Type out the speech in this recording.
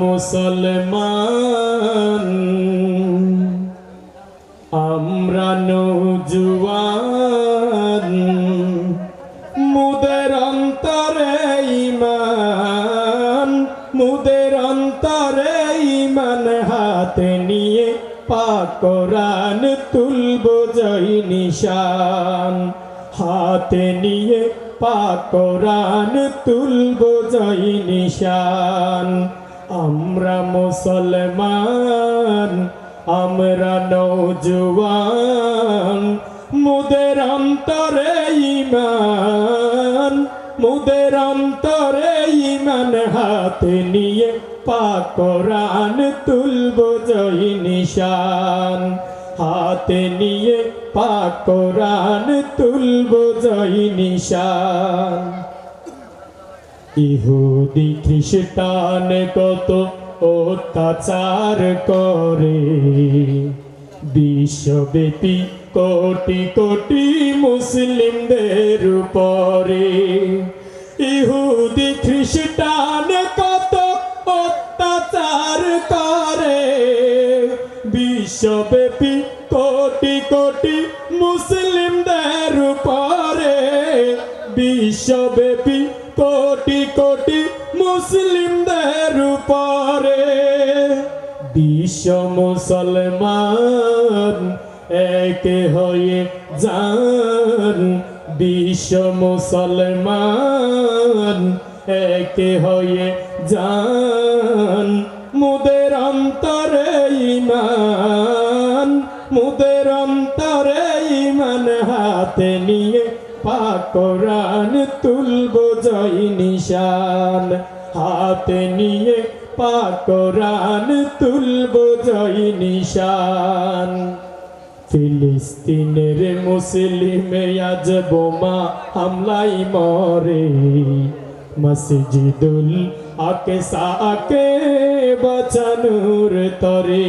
মুসলমান। আমরা নৌজুয়ান। মুদের অন্তরে ইমান মুদের অন্তরে ইমান হাতে নিয়ে পাকরান তুলব জয় নিশান। হাতে নিয়ে পাকরান তুলব জয় নিশান। আমরা মুসলমান, আমরা নৌজওয়ান মুদের অন্তরে ইমান মুদের অন্তরে ইমান হাতে নিয়ে পাকরান তুলব জয় নিশান। হাতে নিয়ে পাকরান তুলব জয় নিশান। ইহুদি খ্রিস্টান কত অত্যাচার করে। বিশ্বব্যাপী কোটি কোটি মুসলিমদের উপরে। ইহুদি খ্রিস্টান কত অত্যাচার করে। বিশ্বব্যাপী কোটি কোটি মুসলিমদের উপরে। বিশ্বব্যাপী কোটি কোটি মুসলিমদের উপরে। বিশ্ব মুসলমান একে হয়ে যান। বিশ্ব মুসলমান একে হয়ে যান। মুদের অন্তরে ইমান মুদের অন্তরে ইমান হাতে নিয়ে পাকরান তুলব জয় নিশান। হাতে নিয়ে পাকরান তুলব জয় নিশান। ফিলিস্তিনের মুসলিমে আজ বোমা হামলাই মরে। মসজিদুল আকে সাকে বাঁচানোর তরে